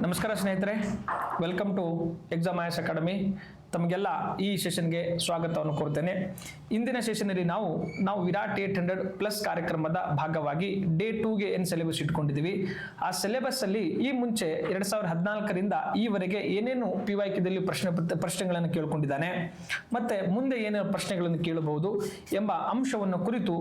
ನಮಸ್ಕಾರ ಸ್ನೇಹಿತರೆ welcome to exam IAS academy ತಮಗೆಲ್ಲ ಈ ಸೆಷನ್ಗೆ ಸ್ವಾಗತವನ್ನು ಕೋರ್ತೇನೆ ಇಂದಿನ ಸೆಷನಲ್ಲಿ ನಾವು ನಾವು ವಿರಾಟ್ ಏಟ್ ಹಂಡ್ರೆಡ್ ಪ್ಲಸ್ ಕಾರ್ಯಕ್ರಮದ ಭಾಗವಾಗಿ ಡೇ ಟೂಗೆ ಏನು ಸಿಲೆಬಸ್ ಇಟ್ಕೊಂಡಿದ್ದೀವಿ, ಆ ಸಿಲೆಬಸ್ ಅಲ್ಲಿ ಈ ಮುಂಚೆ ಎರಡ್ ಸಾವಿರದ ಹದಿನಾಲ್ಕರಿಂದ ಈವರೆಗೆ ಏನೇನು ಪಿ ವಾಕ್ಯದಲ್ಲಿ ಪ್ರಶ್ನೆ ಪ್ರಶ್ನೆಗಳನ್ನು ಕೇಳ್ಕೊಂಡಿದ್ದಾನೆ, ಮತ್ತೆ ಮುಂದೆ ಏನೇನು ಪ್ರಶ್ನೆಗಳನ್ನು ಕೇಳಬಹುದು ಎಂಬ ಅಂಶವನ್ನು ಕುರಿತು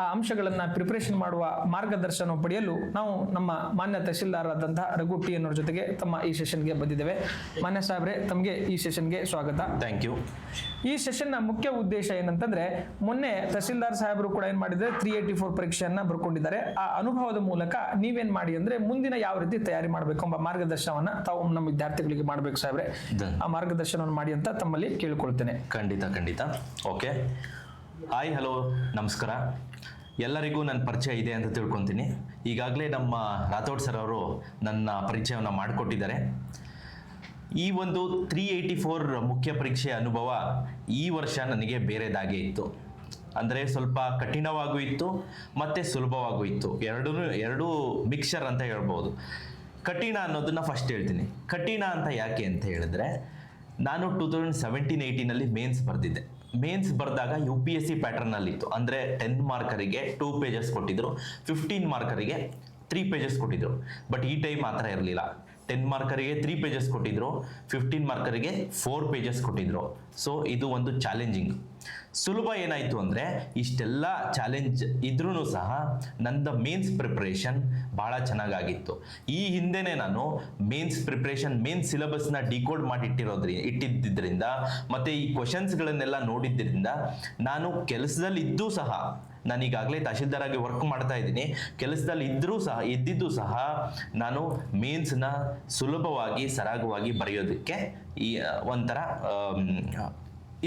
ಆ ಅಂಶಗಳನ್ನು ಪ್ರಿಪರೇಷನ್ ಮಾಡುವ ಮಾರ್ಗದರ್ಶನ ಪಡೆಯಲು ನಾವು ನಮ್ಮ ಮಾನ್ಯ ತಹಶೀಲ್ದಾರರಾದಂತಹ ರಘು ಟಿ ಅನ್ನೋರ ಜೊತೆಗೆ ತಮ್ಮ ಈ ಸೆಷನ್ಗೆ ಬಂದಿದ್ದೇವೆ. ಮಾನ್ಯ ಸಾಹೇಬ್ರೆ, ತಮಗೆ ಈ ಸೆಷನ್ಗೆ ಸ್ವಾಗತ. ಥ್ಯಾಂಕ್ ಯು ಈ ಸೆಷನ್ನ ಮುಖ್ಯ ಉದ್ದೇಶ ಏನಂತಂದ್ರೆ ಮೊನ್ನೆ ತಹಸೀಲ್ದಾರ್ ಸಾಹೇಬರು ಕೂಡ ಏನ್ ಮಾಡಿದ್ರೆ ತ್ರೀ ಏಟಿ ಫೋರ್ ಪರೀಕ್ಷೆಯನ್ನ ಬರ್ಕೊಂಡಿದ್ದಾರೆ. ಆ ಅನುಭವದ ಮೂಲಕ ನೀವೇನ್ ಮಾಡಿ ಅಂದ್ರೆ ಮುಂದಿನ ಯಾವ ರೀತಿ ತಯಾರಿ ಮಾಡಬೇಕು ಎಂಬ ಮಾರ್ಗದರ್ಶನವನ್ನ ತಾವು ನಮ್ಮ ವಿದ್ಯಾರ್ಥಿಗಳಿಗೆ ಮಾಡಬೇಕು ಸಾಹೇಬ್ರೆ. ಆ ಮಾರ್ಗದರ್ಶನವನ್ನು ಮಾಡಿ ಅಂತ ತಮ್ಮಲ್ಲಿ ಕೇಳಿಕೊಳ್ತೇನೆ. ಖಂಡಿತ ಖಂಡಿತ. ಓಕೆ ಹಾಯ್ ಹಲೋ ನಮಸ್ಕಾರ. ಎಲ್ಲರಿಗೂ ನನ್ನ ಪರಿಚಯ ಇದೆ ಅಂತ ತಿಳ್ಕೊತೀನಿ. ಈಗಾಗಲೇ ನಮ್ಮ ರಾಥೋಡ್ ಸರ್ ಅವರು ನನ್ನ ಪರಿಚಯವನ್ನು ಮಾಡಿಕೊಟ್ಟಿದ್ದಾರೆ. ಈ ಒಂದು ತ್ರೀ ಏಯ್ಟಿ ಫೋರ್ ಮುಖ್ಯ ಪರೀಕ್ಷೆಯ ಅನುಭವ ಈ ವರ್ಷ ನನಗೆ ಬೇರೆದಾಗೆ ಇತ್ತು. ಅಂದರೆ ಸ್ವಲ್ಪ ಕಠಿಣವಾಗೂ ಇತ್ತು, ಮತ್ತು ಸುಲಭವಾಗೂ ಇತ್ತು. ಎರಡೂ ಎರಡೂ ಮಿಕ್ಸರ್ ಅಂತ ಹೇಳ್ಬೋದು. ಕಠಿಣ ಅನ್ನೋದನ್ನ ಫಸ್ಟ್ ಹೇಳ್ತೀನಿ. ಕಠಿಣ ಅಂತ ಯಾಕೆ ಅಂತ ಹೇಳಿದ್ರೆ, ನಾನು ಟೂ ತೌಸಂಡ್ ಸೆವೆಂಟೀನ್ ಏಯ್ಟೀನಲ್ಲಿ ಮೇನ್ಸ್ ಬರೆದಿದ್ದೆ. ಮೇನ್ಸ್ ಬರೆದಾಗ ಯು ಪಿ ಎಸ್ ಸಿ ಪ್ಯಾಟರ್ನಲ್ಲಿತ್ತು ಅಂದರೆ ಟೆನ್ ಮಾರ್ಕರಿಗೆ ಟೂ ಪೇಜಸ್ ಕೊಟ್ಟಿದ್ರು ಫಿಫ್ಟೀನ್ ಮಾರ್ಕರಿಗೆ ತ್ರೀ ಪೇಜಸ್ ಕೊಟ್ಟಿದ್ರು. ಬಟ್ ಈ ಟೈಮ್ ಥರ ಇರಲಿಲ್ಲ. ಟೆನ್ ಮಾರ್ಕರಿಗೆ ತ್ರೀ ಪೇಜಸ್ ಕೊಟ್ಟಿದ್ರು ಫಿಫ್ಟೀನ್ ಮಾರ್ಕರಿಗೆ ಫೋರ್ ಪೇಜಸ್ ಕೊಟ್ಟಿದ್ರು. ಸೊ ಇದು ಒಂದು ಚಾಲೆಂಜಿಂಗ್ ಸುಲಭ ಏನಾಯಿತು ಅಂದರೆ, ಇಷ್ಟೆಲ್ಲ ಚಾಲೆಂಜ್ ಇದ್ರೂ ಸಹ ನಂದ ಮೇನ್ಸ್ ಪ್ರಿಪ್ರೇಷನ್ ಭಾಳ ಚೆನ್ನಾಗಾಗಿತ್ತು. ಈ ಹಿಂದೆನೇ ನಾನು ಮೇನ್ಸ್ ಪ್ರಿಪ್ರೇಷನ್ ಮೇನ್ ಸಿಲೆಬಸ್ನ ಡಿಕೋಡ್ ಮಾಡಿಟ್ಟಿರೋದ್ರಿ ಇಟ್ಟಿದ್ದರಿಂದ ಮತ್ತು ಈ ಕ್ವಶನ್ಸ್ಗಳನ್ನೆಲ್ಲ ನೋಡಿದ್ದರಿಂದ ನಾನು ಕೆಲಸದಲ್ಲಿ ಇದ್ದೂ ಸಹ ನಾನು ಈಗಾಗಲೇ ತಹಶೀಲ್ದಾರ್ ಆಗಿ ವರ್ಕ್ ಮಾಡ್ತಾ ಇದ್ದೀನಿ. ಕೆಲಸದಲ್ಲಿ ಇದ್ದರೂ ಸಹ ಇದ್ದಿದ್ದು ಸಹ ನಾನು ಮೀನ್ಸ್ನ ಸುಲಭವಾಗಿ ಸರಾಗವಾಗಿ ಬರೆಯೋದಕ್ಕೆ ಈ ಒಂಥರ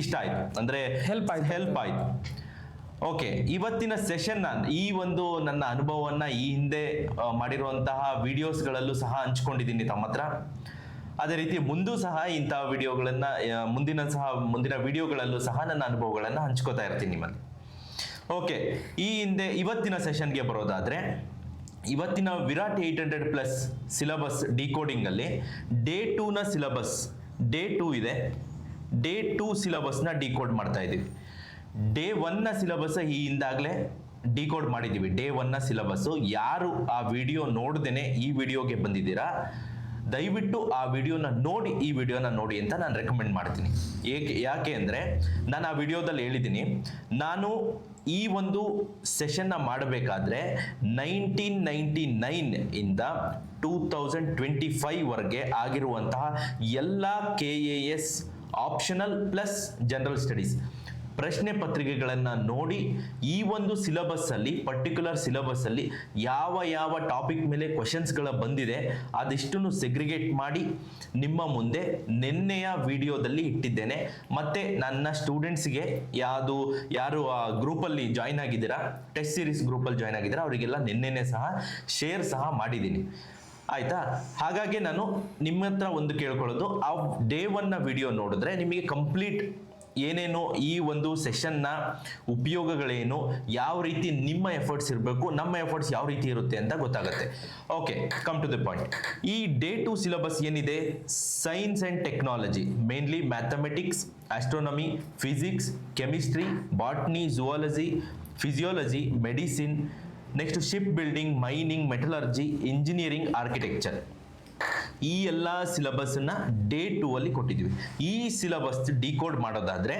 ಇಷ್ಟ ಆಯಿತು. ಅಂದರೆ ಹೆಲ್ಪ್ ಆಯ್ತು. ಹೆಲ್ಪ್ ಆಯಿತು. ಓಕೆ ಇವತ್ತಿನ ಸೆಷನ್ ಈ ಒಂದು ನನ್ನ ಅನುಭವವನ್ನು ಈ ಹಿಂದೆ ಮಾಡಿರುವಂತಹ ವಿಡಿಯೋಸ್ಗಳಲ್ಲೂ ಸಹ ಹಂಚ್ಕೊಂಡಿದ್ದೀನಿ ತಮ್ಮ ಹತ್ರ. ಅದೇ ರೀತಿ ಮುಂದೂ ಸಹ ಇಂತಹ ವಿಡಿಯೋಗಳನ್ನ ಮುಂದಿನ ಸಹ ಮುಂದಿನ ವಿಡಿಯೋಗಳಲ್ಲೂ ಸಹ ನನ್ನ ಅನುಭವಗಳನ್ನು ಹಂಚ್ಕೋತಾ ಇರ್ತೀನಿ ನಿಮ್ಮಲ್ಲಿ. ಓಕೆ ಈ ಹಿಂದೆ ಇವತ್ತಿನ ಸೆಷನ್ಗೆ ಬರೋದಾದರೆ, ಇವತ್ತಿನ Virat eight hundred plus syllabus ಡಿಕೋಡಿಂಗಲ್ಲಿ day ಟೂನ ಸಿಲಬಸ್ ಡೇ ಟೂ ಇದೆ. ಡೇ ಟೂ ಸಿಲಬಸ್ನ ಡಿಕೋಡ್ ಮಾಡ್ತಾ ಇದ್ದೀವಿ. ಡೇ ಒನ್ನ ಸಿಲಬಸ್ ಈ ಹಿಂದಾಗಲೇ ಡಿಕೋಡ್ ಮಾಡಿದ್ದೀವಿ. ಡೇ ಒನ್ನ ಸಿಲಬಸ್ಸು ಯಾರು ಆ ವಿಡಿಯೋ ನೋಡ್ದೇನೆ ಈ ವಿಡಿಯೋಗೆ ಬಂದಿದ್ದೀರಾ? ದಯವಿಟ್ಟು ಆ ವಿಡಿಯೋನ ನೋಡಿ, ಈ ವಿಡಿಯೋನ ನೋಡಿ ಅಂತ ನಾನು ರೆಕಮೆಂಡ್ ಮಾಡ್ತೀನಿ. ಏಕೆ, ಯಾಕೆ ಅಂದರೆ, ನಾನು ಆ ವಿಡಿಯೋದಲ್ಲಿ ಹೇಳಿದ್ದೀನಿ. ನಾನು ಈ ಒಂದು ಸೆಷನ್ನ ಮಾಡಬೇಕಾದ್ರೆ ನೈನ್ಟೀನ್ ನೈಂಟಿ ನೈನ್ ಇಂದ ಟೂ ತೌಸಂಡ್ ಟ್ವೆಂಟಿ ಫೈವ್ವರೆಗೆ ಆಗಿರುವಂತಹ ಎಲ್ಲ K A S optional plus general studies ಪ್ರಶ್ನೆ ಪತ್ರಿಕೆಗಳನ್ನು ನೋಡಿ ಈ ಒಂದು ಸಿಲೆಬಸ್ಸಲ್ಲಿ, ಪರ್ಟಿಕ್ಯುಲರ್ ಸಿಲೆಬಸ್ಸಲ್ಲಿ ಯಾವ ಯಾವ ಟಾಪಿಕ್ ಮೇಲೆ ಕ್ವಶನ್ಸ್ಗಳ ಬಂದಿದೆ ಅದಿಷ್ಟನ್ನು ಸೆಗ್ರಿಗೇಟ್ ಮಾಡಿ ನಿಮ್ಮ ಮುಂದೆ ನಿನ್ನೆಯ ವಿಡಿಯೋದಲ್ಲಿ ಇಟ್ಟಿದ್ದೇನೆ. ಮತ್ತೆ ನನ್ನ ಸ್ಟೂಡೆಂಟ್ಸ್ಗೆ ಯಾವುದು, ಯಾರು ಆ ಗ್ರೂಪಲ್ಲಿ ಜಾಯ್ನ್ ಆಗಿದ್ದೀರಾ, ಟೆಸ್ಟ್ ಸೀರೀಸ್ ಗ್ರೂಪಲ್ಲಿ ಜಾಯ್ನ್ ಆಗಿದ್ದೀರಾ, ಅವರಿಗೆಲ್ಲ ನಿನ್ನೆನೆ ಸಹ ಶೇರ್ ಸಹ ಮಾಡಿದ್ದೀನಿ. ಆಯ್ತಾ? ಹಾಗಾಗಿ ನಾನು ನಿಮ್ಮ ಹತ್ರ ಒಂದು ಕೇಳ್ಕೊಳ್ಳೋದು, ಆ ಡೇ ಒನ್ನ ವಿಡಿಯೋ ನೋಡಿದ್ರೆ ನಿಮಗೆ ಕಂಪ್ಲೀಟ್ ಏನೇನು ಈ ಒಂದು ಸೆಷನ್ನ ಉಪಯೋಗಗಳೇನು, ಯಾವ ರೀತಿ ನಿಮ್ಮ ಎಫರ್ಟ್ಸ್ ಇರಬೇಕು, ನಮ್ಮ ಎಫರ್ಟ್ಸ್ ಯಾವ ರೀತಿ ಇರುತ್ತೆ ಅಂತ ಗೊತ್ತಾಗುತ್ತೆ. Okay come to the point ಈ ಡೇ ಟು ಸಿಲೆಬಸ್ ಏನಿದೆ? Science and technology mainly mathematics astronomy physics chemistry botany zoology physiology medicine next ship building mining metallurgy engineering architecture ಈ ಎಲ್ಲ ಸಿಲೆಬಸ್ನ ಡೇ ಟೂ ಅಲ್ಲಿ ಕೊಟ್ಟಿದ್ವಿ ಈ ಸಿಲಬಸ್ ಡಿಕೋಡ್ ಮಾಡೋದಾದ್ರೆ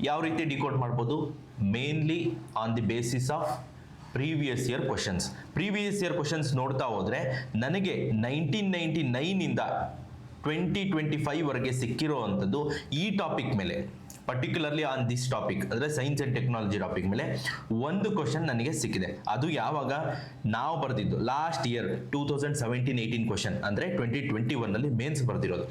ಯಾವ ರೀತಿ ಡಿಕೋಡ್ ಮಾಡ್ಬೋದು? Mainly on the basis of previous year questions previous year questions ನೋಡ್ತಾ ಹೋದ್ರೆ ನನಗೆ ನೈನ್ಟೀನ್ ನೈಂಟಿ ನೈನಿಂದ ಟ್ವೆಂಟಿ ಟ್ವೆಂಟಿ ಫೈವ್ವರೆಗೆ ಸಿಕ್ಕಿರೋ ಅಂಥದ್ದು ಈ ಟಾಪಿಕ್ ಮೇಲೆ. ಪರ್ಟಿಕ್ಯುಲರ್ಲಿ ಆನ್ ದಿಸ್ ಟಾಪಿಕ್ ಅಂದರೆ ಸೈನ್ಸ್ ಆ್ಯಂಡ್ ಟೆಕ್ನಾಲಜಿ ಟಾಪಿಕ್ ಮೇಲೆ ಒಂದು ಕ್ವಶನ್ ನನಗೆ ಸಿಕ್ಕಿದೆ. ಅದು ಯಾವಾಗ? ನಾವು ಬರೆದಿದ್ದು last year two thousand seventeen eighteen question ಅಂದರೆ ಟ್ವೆಂಟಿ ಟ್ವೆಂಟಿ ಒನ್ನಲ್ಲಿ ಮೇನ್ಸ್ ಬರ್ದಿರೋದು.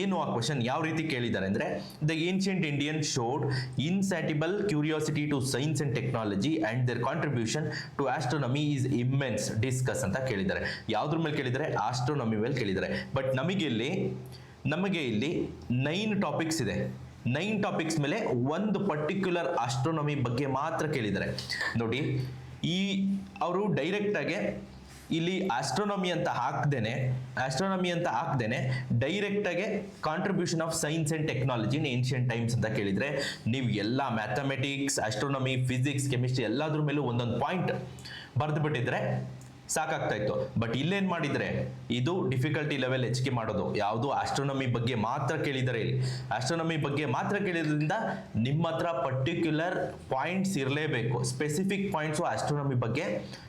ಏನು ಆ ಕ್ವಶನ್ ಯಾವ ರೀತಿ ಕೇಳಿದ್ದಾರೆ ಅಂದರೆ the ancient Indian showed insatiable curiosity to science and technology and their contribution to astronomy is immense discuss ಅಂತ ಕೇಳಿದ್ದಾರೆ. ಯಾವ್ದ್ರ ಮೇಲೆ ಕೇಳಿದ್ದಾರೆ? ಆಸ್ಟ್ರೋನಮಿ ಮೇಲೆ ಕೇಳಿದ್ದಾರೆ. ಬಟ್ ನಮಗೆ ಇಲ್ಲಿ ನಮಗೆ ಇಲ್ಲಿ ನೈನ್ ಟಾಪಿಕ್ಸ್ ಇದೆ. ನೈನ್ ಟಾಪಿಕ್ಸ್ ಮೇಲೆ ಒಂದು ಪರ್ಟಿಕ್ಯುಲರ್ ಆಸ್ಟ್ರೋನಮಿ ಬಗ್ಗೆ ಮಾತ್ರ ಕೇಳಿದ್ದಾರೆ. ನೋಡಿ, ಈ ಅವರು ಡೈರೆಕ್ಟಾಗೆ ಇಲ್ಲಿ ಆಸ್ಟ್ರೋನಮಿ ಅಂತ ಹಾಕ್ದೇನೆ ಆಸ್ಟ್ರೋನಮಿ ಅಂತ ಹಾಕ್ದೇನೆ ಡೈರೆಕ್ಟ್ ಆಗಿ contribution of science and technology in ancient times ಅಂತ ಕೇಳಿದ್ರೆ, ನೀವು ಎಲ್ಲ ಮ್ಯಾಥಮೆಟಿಕ್ಸ್ ಆಸ್ಟ್ರೋನಮಿ ಫಿಸಿಕ್ಸ್ ಕೆಮಿಸ್ಟ್ರಿ ಎಲ್ಲಾದ್ರ ಮೇಲೂ ಒಂದೊಂದು ಪಾಯಿಂಟ್ ಬರೆದು ಬಿಟ್ಟಿದ್ರೆ ಸಾಕಾಗ್ತಾ ಇತ್ತು ಬಟ್ ಇಲ್ಲೇನ್ ಮಾಡಿದ್ರೆ? ಇದು ಡಿಫಿಕಲ್ಟಿ ಲೆವೆಲ್ ಹೆಚ್ಚಿಗೆ ಮಾಡೋದು. ಯಾವುದು ಆಸ್ಟ್ರೋನಮಿ ಬಗ್ಗೆ ಮಾತ್ರ ಕೇಳಿದರೆ ಇಲ್ಲಿ. ಆಸ್ಟ್ರೋನಮಿ ಬಗ್ಗೆ ಮಾತ್ರ ಕೇಳಿದ್ರಿಂದ ನಿಮ್ಮ ಹತ್ರ ಪರ್ಟಿಕ್ಯುಲರ್ ಪಾಯಿಂಟ್ಸ್ ಇರಲೇಬೇಕು. ಸ್ಪೆಸಿಫಿಕ್ ಪಾಯಿಂಟ್ಸು ಆಸ್ಟ್ರೋನಮಿ ಬಗ್ಗೆ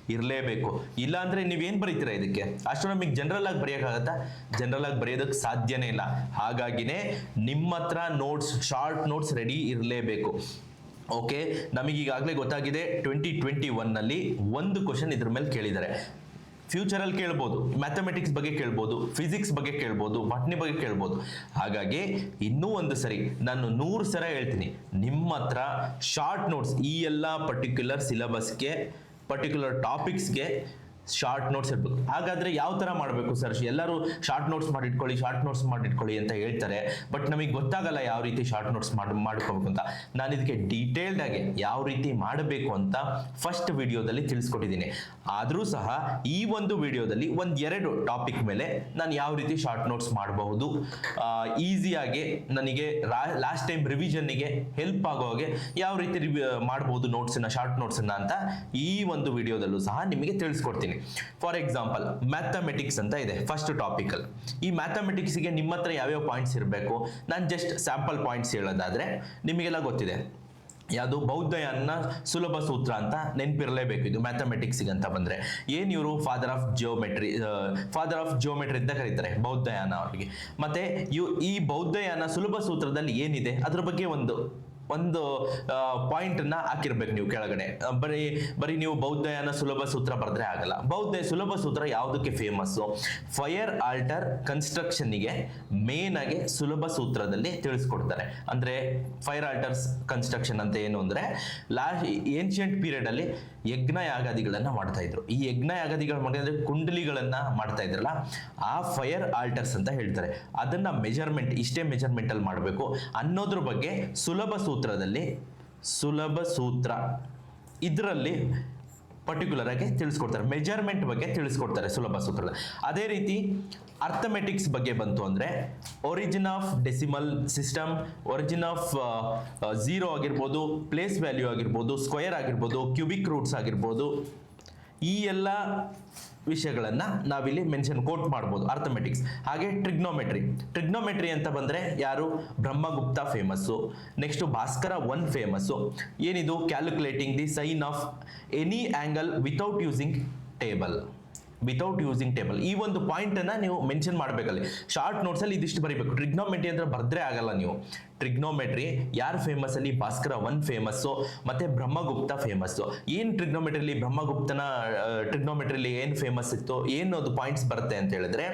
ಇರಲೇಬೇಕು. ಇಲ್ಲಾಂದ್ರೆ ನೀವೇನು ಬರೀತೀರಾ ಇದಕ್ಕೆ? ಆಸ್ಟ್ರೋನಮಿಗೆ ಜನರಲ್ ಆಗಿ ಬರೆಯೋಕ್ಕಾಗತ್ತಾ? ಜನರಲ್ ಆಗಿ ಬರೆಯೋದಕ್ಕೆ ಸಾಧ್ಯನೇ ಇಲ್ಲ. ಹಾಗಾಗಿನೇ ನಿಮ್ಮ ಹತ್ರ ನೋಟ್ಸ್ ಶಾರ್ಟ್ ನೋಟ್ಸ್ ರೆಡಿ ಇರಲೇಬೇಕು. ಓಕೆ ನಮಗೆ ಈಗಾಗಲೇ ಗೊತ್ತಾಗಿದೆ ಟ್ವೆಂಟಿ ಟ್ವೆಂಟಿ ಒನ್ನಲ್ಲಿ ಒಂದು ಕ್ವಶನ್ ಇದ್ರ ಮೇಲೆ ಕೇಳಿದ್ದಾರೆ. ಫ್ಯೂಚರಲ್ಲಿ ಕೇಳ್ಬೋದು ಮ್ಯಾಥಮೆಟಿಕ್ಸ್ ಬಗ್ಗೆ ಕೇಳ್ಬೋದು ಫಿಸಿಕ್ಸ್ ಬಗ್ಗೆ ಕೇಳ್ಬೋದು ಬಟ್ನಿ ಬಗ್ಗೆ ಕೇಳ್ಬೋದು. ಹಾಗಾಗಿ ಇನ್ನೂ ಒಂದು ಸರಿ, ನಾನು ನೂರು ಸಲ ಹೇಳ್ತೀನಿ ನಿಮ್ಮ ಹತ್ರ ಶಾರ್ಟ್ ನೋಟ್ಸ್ ಈ ಎಲ್ಲ ಪರ್ಟಿಕ್ಯುಲರ್ ಸಿಲೆಬಸ್ಗೆ ಪರ್ಟಿಕ್ಯುಲರ್ ಟಾಪಿಕ್ಸ್ಗೆ ಶಾರ್ಟ್ ನೋಟ್ಸ್ ಇರ್ಬೋದು ಹಾಗಾದ್ರೆ ಯಾವ ತರ ಮಾಡಬೇಕು ಸರ್? ಎಲ್ಲರೂ ಶಾರ್ಟ್ ನೋಟ್ಸ್ ಮಾಡಿಟ್ಕೊಳ್ಳಿ ಶಾರ್ಟ್ ನೋಟ್ಸ್ ಮಾಡಿಟ್ಕೊಳ್ಳಿ ಅಂತ ಹೇಳ್ತಾರೆ. ಬಟ್ ನಮಗೆ ಗೊತ್ತಾಗಲ್ಲ ಯಾವ ರೀತಿ ಶಾರ್ಟ್ ನೋಟ್ಸ್ ಮಾಡಿ, ಮಾಡ್ಕೋಬೇಕು ಅಂತ. ನಾನು ಇದಕ್ಕೆ ಡೀಟೇಲ್ಡ್ ಆಗಿ ಯಾವ ರೀತಿ ಮಾಡಬೇಕು ಅಂತ ಫಸ್ಟ್ ವಿಡಿಯೋದಲ್ಲಿ ತಿಳಿಸ್ಕೊಟ್ಟಿದ್ದೀನಿ. ಆದರೂ ಸಹ ಈ ಒಂದು ವಿಡಿಯೋದಲ್ಲಿ ಒಂದು ಎರಡು ಟಾಪಿಕ್ ಮೇಲೆ ನಾನು ಯಾವ ರೀತಿ ಶಾರ್ಟ್ ನೋಟ್ಸ್ ಮಾಡಬಹುದು ಈಸಿಯಾಗಿ ನನಗೆ ಲಾಸ್ಟ್ ಟೈಮ್ ರಿವಿಷನ್ಗೆ ಹೆಲ್ಪ್ ಆಗೋ ಹಾಗೆ ಯಾವ ರೀತಿ ಮಾಡಬಹುದು ನೋಟ್ಸನ್ನ ಶಾರ್ಟ್ ನೋಟ್ಸನ್ನ ಅಂತ ಈ ಒಂದು ವಿಡಿಯೋದಲ್ಲೂ ಸಹ ನಿಮಗೆ ತಿಳಿಸ್ಕೊಡ್ತೀನಿ. ಫಾರ್ ಎಕ್ಸಾಂಪಲ್ ಮ್ಯಾಥಮೆಟಿಕ್ಸ್ ಅಂತ ಇದೆ ಫಸ್ಟ್ ಟಾಪಿಕಲ್ ಈ ಮ್ಯಾಥಮೆಟಿಕ್ಸ್ಗೆ ನಿಮ್ಮ ಹತ್ರ ಯಾವ್ಯಾವ ಪಾಯಿಂಟ್ಸ್ ಇರಬೇಕು? ನಾನು ಜಸ್ಟ್ ಸ್ಯಾಂಪಲ್ ಪಾಯಿಂಟ್ಸ್ ಹೇಳೋದಾದ್ರೆ, ನಿಮಗೆಲ್ಲ ಗೊತ್ತಿದೆ. ಯಾವುದು? ಬೌದ್ಧಯಾನ ಸುಲಭ ಸೂತ್ರ ಅಂತ ನೆನಪಿರಲೇಬೇಕು. ಇದು ಮ್ಯಾಥಮೆಟಿಕ್ಸ್ಗೆ ಅಂತ ಬಂದ್ರೆ. ಏನು ಇವರು? Father of geometry father of geometry ಅಂತ ಕರೀತಾರೆ, ಬೌದ್ಧಯಾನ ಅವರಿಗೆ. ಮತ್ತೆ ಇವು ಈ ಬೌದ್ಧಯಾನ ಸುಲಭ ಸೂತ್ರದಲ್ಲಿ ಏನಿದೆ? ಅದ್ರ ಬಗ್ಗೆ ಒಂದು ಒಂದು ಪಾಯಿಂಟ್ ಅನ್ನ ಹಾಕಿರ್ಬೇಕು ನೀವು ಕೆಳಗಡೆ. ಬರೀ ಬರೀ ನೀವು ಬೌದ್ಧಯಾನ ಸುಲಭ ಸೂತ್ರ ಬರೆದ್ರೆ ಆಗಲ್ಲ. ಬೌದ್ಧ ಸುಲಭ ಸೂತ್ರ ಯಾವುದಕ್ಕೆ ಫೇಮಸ್ ಫೈರ್ ಆಲ್ಟರ್ ಕನ್ಸ್ಟ್ರಕ್ಷನ್ಗೆ ಮೇನ್ ಆಗಿ ಸುಲಭ ಸೂತ್ರದಲ್ಲಿ ತಿಳಿಸ್ಕೊಡ್ತಾರೆ. ಅಂದ್ರೆ ಫೈರ್ ಆಲ್ಟರ್ಸ್ ಕನ್ಸ್ಟ್ರಕ್ಷನ್ ಅಂತ ಏನು ಅಂದ್ರೆ ಲಾಸ್ಟ್ ಏನ್ಷಿಯಂಟ್ ಪೀರಿಯಡ್ ಅಲ್ಲಿ ಯಜ್ಞ ಯಾಗಾದಿಗಳನ್ನ ಮಾಡ್ತಾ ಇದ್ರು. ಈ ಯಜ್ಞ ಯಾಗಾದಿಗಳು ಮಾಡಿ ಅಂದ್ರೆ ಕುಂಡಲಿಗಳನ್ನ ಮಾಡ್ತಾ ಇದ್ರಲ್ಲ, ಆ ಫೈರ್ ಆಲ್ಟರ್ಸ್ ಅಂತ ಹೇಳ್ತಾರೆ. ಅದನ್ನ ಮೆಜರ್ಮೆಂಟ್ ಇಷ್ಟೇ ಮೆಜರ್ಮೆಂಟ್ ಅಲ್ಲಿ ಮಾಡಬೇಕು. ಅನ್ನೋದ್ರ ಬಗ್ಗೆ ಸುಲಭ ಸೂತ್ರದಲ್ಲಿ ಸುಲಭ ಸೂತ್ರ ಇದರಲ್ಲಿ ಪರ್ಟಿಕ್ಯುಲರ್ ಆಗಿ ತಿಳಿಸ್ಕೊಡ್ತಾರೆ. ಮೆಜರ್ಮೆಂಟ್ ಬಗ್ಗೆ ತಿಳಿಸ್ಕೊಡ್ತಾರೆ ಸುಲಭ ಸೂತ್ರದ ಅದೇ ರೀತಿ ಅರ್ಥಮೆಟಿಕ್ಸ್ ಬಗ್ಗೆ ಬಂತು ಅಂದರೆ origin of decimal system origin of zero ಆಗಿರ್ಬೋದು ಪ್ಲೇಸ್ ವ್ಯಾಲ್ಯೂ ಆಗಿರ್ಬೋದು ಸ್ಕ್ವೇರ್ ಆಗಿರ್ಬೋದು ಕ್ಯೂಬಿಕ್ ರೂಟ್ಸ್ ಆಗಿರ್ಬೋದು, ಈ ಎಲ್ಲ ವಿಷಯಗಳನ್ನ ನಾವಿಲ್ಲಿ ಮೆನ್ಷನ್ ಕೋಟ್ ಮಾಡ್ಬೋದು ಅರ್ಥಮೆಟಿಕ್ಸ್ ಹಾಗೆ ಟ್ರಿಗ್ನೋಮೆಟ್ರಿ ಟ್ರಿಗ್ನೋಮೆಟ್ರಿ ಅಂತ ಬಂದ್ರೆ ಯಾರು? Brahmagupta famous next Bhaskara one famous ಏನಿದು? Calculating the sine of any angle without using table without using table ಈ ಒಂದು ಪಾಯಿಂಟ್ ಅನ್ನ ನೀವು ಮೆನ್ಷನ್ ಮಾಡಬೇಕಲ್ಲಿ. ಶಾರ್ಟ್ ನೋಟ್ಸ್ ಅಲ್ಲಿ ಇದಿಷ್ಟು ಬರೀಬೇಕು. ಟ್ರಿಗ್ನೋಮೆಟ್ರಿ ಅಂತ ಬರ್ದ್ರೆ ಆಗಲ್ಲ ನೀವು. ಟ್ರಿಗ್ನೋಮೆಟ್ರಿ ಯಾರು ಫೇಮಸ್ ಅಲ್ಲಿ? ಭಾಸ್ಕರ ಒನ್ ಫೇಮಸ್ಸು ಮತ್ತೆ ಬ್ರಹ್ಮಗುಪ್ತ ಫೇಮಸ್ಸು ಏನು ಟ್ರಿಗ್ನೋಮೆಟ್ರಿಲಿ ಬ್ರಹ್ಮಗುಪ್ತನ ಟ್ರಿಗ್ನೋಮೆಟ್ರಿಲಿ ಏನು ಫೇಮಸ್ ಇತ್ತು? ಏನು ಅದು ಪಾಯಿಂಟ್ಸ್ ಬರುತ್ತೆ ಅಂತ ಹೇಳಿದ್ರೆ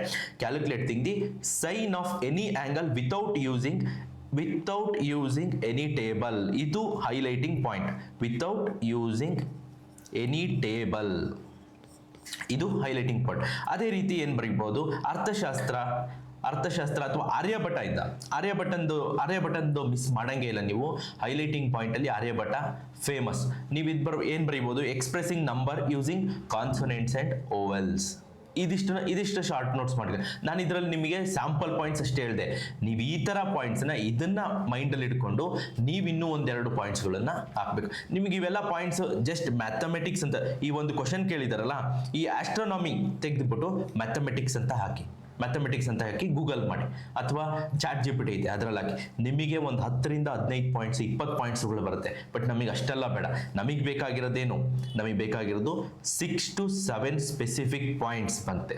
calculating the sine of any angle without using without using any table ಇದು highlighting point without using any table ಇದು ಹೈಲೈಟಿಂಗ್ ಪಾಯಿಂಟ್ ಅದೇ ರೀತಿ ಏನು ಬರೀಬಹುದು? ಅರ್ಥಶಾಸ್ತ್ರ ಅರ್ಥಶಾಸ್ತ್ರ ಅಥವಾ ಆರ್ಯಭಟ ಇದ್ದ. ಆರ್ಯಭಟಂದು ಆರ್ಯಭಟಂದು ಮಿಸ್ ಮಾಡಂಗೇ ಇಲ್ಲ ನೀವು. ಹೈಲೈಟಿಂಗ್ ಪಾಯಿಂಟ್ ಅಲ್ಲಿ ಆರ್ಯಭಟ ಫೇಮಸ್ ನೀವು ಇದು ಬರ್, ಏನ್ ಬರೀಬಹುದು? Expressing number using consonants and vowels ಇದಿಷ್ಟು ಇದಿಷ್ಟು ಶಾರ್ಟ್ ನೋಟ್ಸ್ ಮಾಡಿದೆ. ನಾನು ಇದರಲ್ಲಿ ನಿಮಗೆ ಸ್ಯಾಂಪಲ್ ಪಾಯಿಂಟ್ಸ್ ಅಷ್ಟೇ ಹೇಳಿದೆ. ನೀವು ಈ ಥರ ಪಾಯಿಂಟ್ಸ್ನ ಇದನ್ನು ಇದನ್ನ ಮೈಂಡ್ ಅಲ್ಲಿ ಇಟ್ಕೊಂಡು ನೀವು ಇನ್ನೂ ಒಂದೆರಡು ಪಾಯಿಂಟ್ಸ್ಗಳನ್ನು ಹಾಕ್ಬೇಕು. ನಿಮಗೆ ಇವೆಲ್ಲ ಪಾಯಿಂಟ್ಸ್ ಜಸ್ಟ್ ಮ್ಯಾಥಮೆಟಿಕ್ಸ್ ಅಂತ ಈ ಒಂದು ಕ್ವಶನ್ ಕೇಳಿದಾರಲ್ಲ, ಈ ಆಸ್ಟ್ರೋನಾಮಿ ತೆಗೆದುಬಿಟ್ಟು ಮ್ಯಾಥಮೆಟಿಕ್ಸ್ ಅಂತ ಹಾಕಿ. ಮ್ಯಾಥಮೆಟಿಕ್ಸ್ ಅಂತ ಹಾಕಿ ಗೂಗಲ್ ಮಾಡಿ. ಅಥವಾ ಚಾಟ್ ಜಿ ಪಿ ಟಿ ಇದೆ, ಅದರಲ್ಲಿ ಹಾಕಿ. ನಿಮಗೆ ಒಂದು ಹತ್ತರಿಂದ ಹದಿನೈದು ಪಾಯಿಂಟ್ಸ್ ಇಪ್ಪತ್ತು ಪಾಯಿಂಟ್ಸ್ಗಳು ಬರುತ್ತೆ. ಬಟ್ ನಮಗೆ ಅಷ್ಟೆಲ್ಲ ಬೇಡ. ನಮಗೆ ಬೇಕಾಗಿರೋದೇನು? ನಮಗೆ ಬೇಕಾಗಿರೋದು six to seven specific points ಬಂತೆ.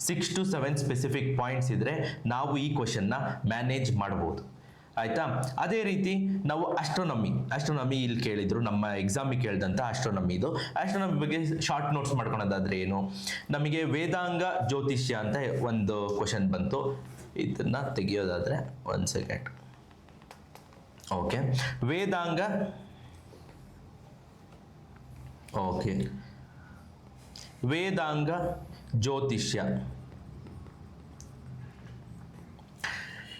Six to seven specific points ಇದ್ದರೆ ನಾವು ಈ ಕ್ವಶನ್ನ ಮ್ಯಾನೇಜ್ ಮಾಡ್ಬೋದು. ಆಯ್ತಾ? ಅದೇ ರೀತಿ ನಾವು ಅಸ್ಟ್ರೋನಮಿ ಅಸ್ಟ್ರೋನಮಿ ಇಲ್ಲಿ ಕೇಳಿದ್ರು, ನಮ್ಮ ಎಕ್ಸಾಮಿಗೆ ಕೇಳಿದಂತ ಅಸ್ಟ್ರೋನಮಿ ಇದು. ಆಸ್ಟ್ರೋನಮಿ ಬಗ್ಗೆ ಶಾರ್ಟ್ ನೋಟ್ಸ್ ಮಾಡ್ಕೊಳೋದಾದ್ರೆ ಏನು? ನಮಗೆ ವೇದಾಂಗ ಜ್ಯೋತಿಷ್ಯ ಅಂತ ಒಂದು ಕ್ವಶನ್ ಬಂತು. ಇದನ್ನ ತೆಗೆಯೋದಾದ್ರೆ ಒಂದು second okay Vedanga okay Vedanga Jyotisha.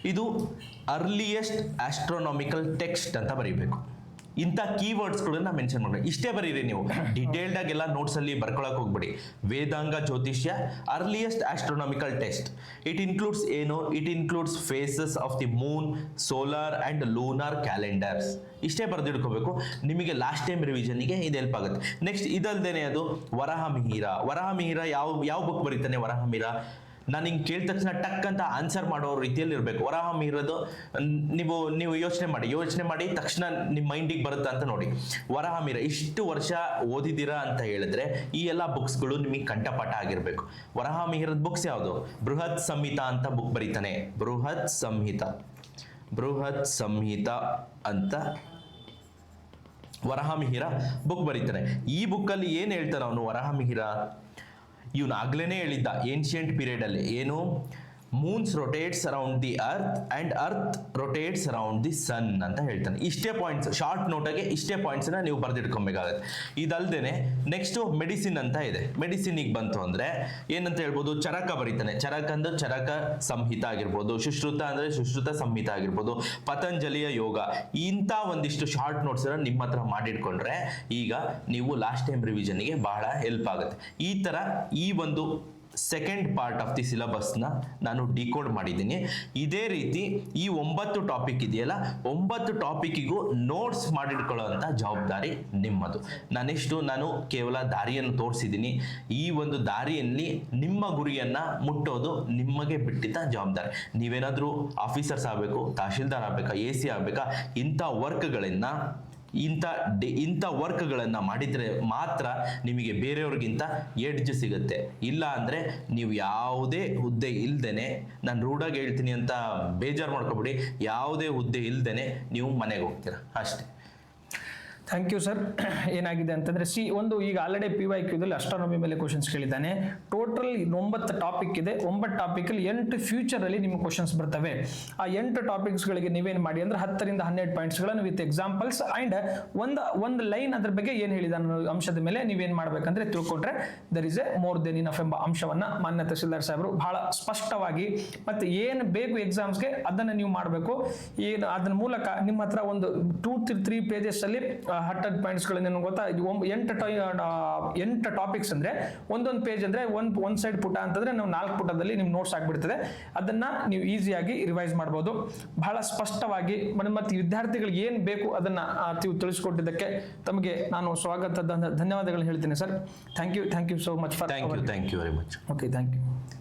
ಇದು ಅರ್ಲಿಯೆಸ್ಟ್ ಆಸ್ಟ್ರೋನಾಮಿಕಲ್ ಟೆಕ್ಸ್ಟ್ ಅಂತ ಬರೀಬೇಕು. ಇಂಥ ಕೀವರ್ಡ್ಸ್ಗಳನ್ನ ಮೆನ್ಷನ್ ಮಾಡಿ ಇಷ್ಟೇ ಬರೀರಿ ನೀವು. ಡಿಟೇಲ್ಡ್ ನೋಟ್ಸ್ ಅಲ್ಲಿ ಬರ್ಕೊಳಕ್ ಹೋಗ್ಬಿಡಿ. Vedanga Jyotisha, earliest astronomical text it includes ಏನು? It includes phases of the moon solar and lunar calendars ಇಷ್ಟೇ ಬರೆದಿಡ್ಕೋಬೇಕು ನಿಮಗೆ ಲಾಸ್ಟ್ ಟೈಮ್ ರಿವಿಷನ್ಗೆ ಇದು ಹೆಲ್ಪ್ ಆಗುತ್ತೆ. ನೆಕ್ಸ್ಟ್ ಇದಲ್ದೇನೆ ಅದು ವರಹ ಮಿಹಿರ. ವರಹ ಮಿಹಿರ ಯಾವ ಯಾವ ಬುಕ್ ಬರೀತಾನೆ ವರಹ ಮಿಹಿರ? ನಾನು ಹಿಂಗೆ ಕೇಳಿದ ತಕ್ಷಣ ಟಕ್ ಅಂತ ಆನ್ಸರ್ ಮಾಡೋ ರೀತಿಯಲ್ಲಿ ಇರಬೇಕು. ವರಾಹ ಮೀರೋದು ನೀವು ನೀವು ಯೋಚನೆ ಮಾಡಿ. ಯೋಚನೆ ಮಾಡಿ ತಕ್ಷಣ ನಿಮ್ಮ ಮೈಂಡಿಗೆ ಬರುತ್ತಾ ಅಂತ ನೋಡಿ. ವರಾಹ ಮೀರ ಇಷ್ಟು ವರ್ಷ ಓದಿದ್ದೀರಾ ಅಂತ ಹೇಳಿದ್ರೆ ಈ ಎಲ್ಲ ಬುಕ್ಸ್ಗಳು ನಿಮಗೆ ಕಂಠಪಾಠ ಆಗಿರಬೇಕು. ವರಾಹ ಮಿಹಿರದ ಬುಕ್ಸ್ ಯಾವುದು? ಬೃಹತ್ ಸಂಹಿತ ಅಂತ ಬುಕ್ ಬರೀತಾನೆ. ಬೃಹತ್ ಸಂಹಿತ. ಬೃಹತ್ ಸಂಹಿತ ಅಂತ ವರಹಮಿಹಿರ ಬುಕ್ ಬರೀತಾನೆ. ಈ ಬುಕ್ಕಲ್ಲಿ ಏನು ಹೇಳ್ತಾನೆ ಅವನು ವರಹಮಿಹಿರ ಇವನು ಆಗ್ಲೇನೆ ಹೇಳಿದ್ದ ಏನ್ಷಿಯಂಟ್ ಪೀರಿಯಡ್ ಅಲ್ಲಿ. ಏನು? Moons rotates around the earth and earth rotates around the sun ಅಂತ ಹೇಳ್ತಾನೆ. ಇಷ್ಟೇ ಪಾಯಿಂಟ್ಸ್ ಶಾರ್ಟ್ ನೋಟಾಗೆ ಇಷ್ಟೇ ಪಾಯಿಂಟ್ಸ್ನ ನೀವು ಬರೆದಿಟ್ಕೊಬೇಕಾಗತ್ತೆ. ಇದಲ್ದೇನೆ ನೆಕ್ಸ್ಟ್ ಮೆಡಿಸಿನ್ ಅಂತ ಇದೆ. ಮೆಡಿಸಿನಿಗೆ ಬಂತು ಅಂದ್ರೆ ಏನಂತ ಹೇಳ್ಬೋದು? ಚರಕ ಬರೀತಾನೆ. ಚರಕ ಅಂದ್ರೆ ಚರಕ ಸಂಹಿತ ಆಗಿರ್ಬೋದು. ಸುಶ್ರುತ ಅಂದ್ರೆ ಸುಶ್ರುತ ಸಂಹಿತ ಆಗಿರ್ಬೋದು. ಪತಂಜಲಿಯ ಯೋಗ. ಇಂಥ ಒಂದಿಷ್ಟು ಶಾರ್ಟ್ ನೋಟ್ಸ್ ನಿಮ್ಮ ಹತ್ರ ಮಾಡಿಟ್ಕೊಂಡ್ರೆ ಈಗ ನೀವು ಲಾಸ್ಟ್ ಟೈಮ್ ರಿವಿಷನ್ಗೆ ಬಹಳ ಹೆಲ್ಪ್ ಆಗುತ್ತೆ. ಈ ತರ ಈ ಒಂದು ಸೆಕೆಂಡ್ ಪಾರ್ಟ್ ಆಫ್ ದಿ ಸಿಲಬಸ್ನ ನಾನು ಡಿಕೋಡ್ ಮಾಡಿದ್ದೀನಿ. ಇದೇ ರೀತಿ ಈ ಒಂಬತ್ತು ಟಾಪಿಕ್ ಇದೆಯಲ್ಲ, ಒಂಬತ್ತು ಟಾಪಿಕ್ಕಿಗೂ ನೋಟ್ಸ್ ಮಾಡಿಟ್ಕೊಳ್ಳೋವಂಥ ಜವಾಬ್ದಾರಿ ನಿಮ್ಮದು. ನಾನೆಷ್ಟು ನಾನು ಕೇವಲ ದಾರಿಯನ್ನು ತೋರಿಸಿದ್ದೀನಿ. ಈ ಒಂದು ದಾರಿಯಲ್ಲಿ ನಿಮ್ಮ ಗುರಿಯನ್ನು ಮುಟ್ಟೋದು ನಿಮಗೆ ಬಿಟ್ಟಿದ್ದ ಜವಾಬ್ದಾರಿ. ನೀವೇನಾದರೂ ಆಫೀಸರ್ಸ್ ಆಗಬೇಕು, ತಹಶೀಲ್ದಾರ್ ಆಗಬೇಕಾ ಎ ಸಿ ಆಗಬೇಕಾ, ಇಂಥ ವರ್ಕ್ಗಳನ್ನ ಇಂಥ ಡಿ, ಇಂಥ ವರ್ಕ್ಗಳನ್ನು ಮಾಡಿದರೆ ಮಾತ್ರ ನಿಮಗೆ ಬೇರೆಯವ್ರಿಗಿಂತ ಎಡ್ಜ್ ಸಿಗುತ್ತೆ. ಇಲ್ಲ ಅಂದರೆ ನೀವು ಯಾವುದೇ ಹುದ್ದೆ ಇಲ್ದೇನೆ, ನಾನು ರೂಢಾಗಿ ಹೇಳ್ತೀನಿ ಅಂತ ಬೇಜಾರು ಮಾಡ್ಕೊಬಿಡಿ, ಯಾವುದೇ ಹುದ್ದೆ ಇಲ್ದೇನೆ ನೀವು ಮನೆಗೆ ಹೋಗ್ತೀರ. ಅಷ್ಟೇ. ಥ್ಯಾಂಕ್ ಯು ಸರ್ ಏನಾಗಿದೆ ಅಂತಂದ್ರೆ ಸಿ ಒಂದು ಈಗ ಆಲ್ರೆಡಿ ಪಿ ವೈ ಕ್ಯೂದಲ್ಲಿ ಅಸ್ಟ್ರಾನಮಿ ಮೇಲೆ ಕ್ವಶನ್ಸ್ ಕೇಳಿದ್ದಾನೆ. ಟೋಟಲ್ ಒಂಬತ್ತು ಟಾಪಿಕ್ ಇದೆ. ಒಂಬತ್ತು ಟಾಪಿಕಲ್ಲಿ ಎಂಟು ಫ್ಯೂಚರಲ್ಲಿ ನಿಮ್ಗೆ ಕ್ವಶನ್ಸ್ ಬರ್ತವೆ. ಆ ಎಂಟು ಟಾಪಿಕ್ಸ್ಗಳಿಗೆ ನೀವೇನು ಮಾಡಿ ಅಂದ್ರೆ ಹತ್ತರಿಂದ ಹನ್ನೆರಡು ಪಾಯಿಂಟ್ಸ್ಗಳನ್ನು ವಿತ್ ಎಕ್ಸಾಂಪಲ್ಸ್ ಆ್ಯಂಡ್ ಒಂದು ಒಂದು ಲೈನ್ ಅದ್ರ ಬಗ್ಗೆ ಏನು ಹೇಳಿದ ಅನ್ನೋ ಅಂಶದ ಮೇಲೆ ನೀವೇನು ಮಾಡಬೇಕಂದ್ರೆ ತಿಳ್ಕೊಂಡ್ರೆ there is a more than enough ಎಂಬ ಅಂಶವನ್ನು ಮಾನ್ಯ ತಹಸೀಲ್ದಾರ್ ಸಾಹೇಬರು ಬಹಳ ಸ್ಪಷ್ಟವಾಗಿ ಮತ್ತು ಏನು ಬೇಕು ಎಕ್ಸಾಮ್ಸ್ಗೆ ಅದನ್ನು ನೀವು ಮಾಡಬೇಕು. ಏನು ಅದನ್ನ ಮೂಲಕ ನಿಮ್ಮ ಹತ್ರ ಒಂದು ಟೂ ತ್ರೀ ಪೇಜಸ್ ಅಲ್ಲಿ ಹಂಡ್ರೆಡ್ ಪಾಯಿಂಟ್ಸ್ ನಿಮ್ಗೆ ಗೊತ್ತಾ? ಎಂಟು ಎಂಟು ಟಾಪಿಕ್ಸ್ ಅಂದ್ರೆ ಒಂದೊಂದು ಪೇಜ್ ಅಂದ್ರೆ ಒಂದ್ ಒಂದ್ ಸೈಡ್ ಪುಟ ಅಂತಂದ್ರೆ ನಾವು ನಾಲ್ಕು ಪುಟದಲ್ಲಿ ನಿಮ್ ನೋಟ್ಸ್ ಆಗ್ಬಿಡ್ತದೆ. ಅದನ್ನ ನೀವು ಈಸಿಯಾಗಿ ರಿವೈಸ್ ಮಾಡ್ಬೋದು. ಬಹಳ ಸ್ಪಷ್ಟವಾಗಿ ಮತ್ತೆ- ವಿದ್ಯಾರ್ಥಿಗಳಿಗೆ ಏನ್ ಬೇಕು ಅದನ್ನ ತಿಳಿಸ್ಕೊಟ್ಟಿದ್ದಕ್ಕೆ ತಮಗೆ ನಾನು ಸ್ವಾಗತ ಧನ್ಯವಾದಗಳು ಹೇಳ್ತೀನಿ sir. Thank you thank you so much for thank you thank you very much okay thank you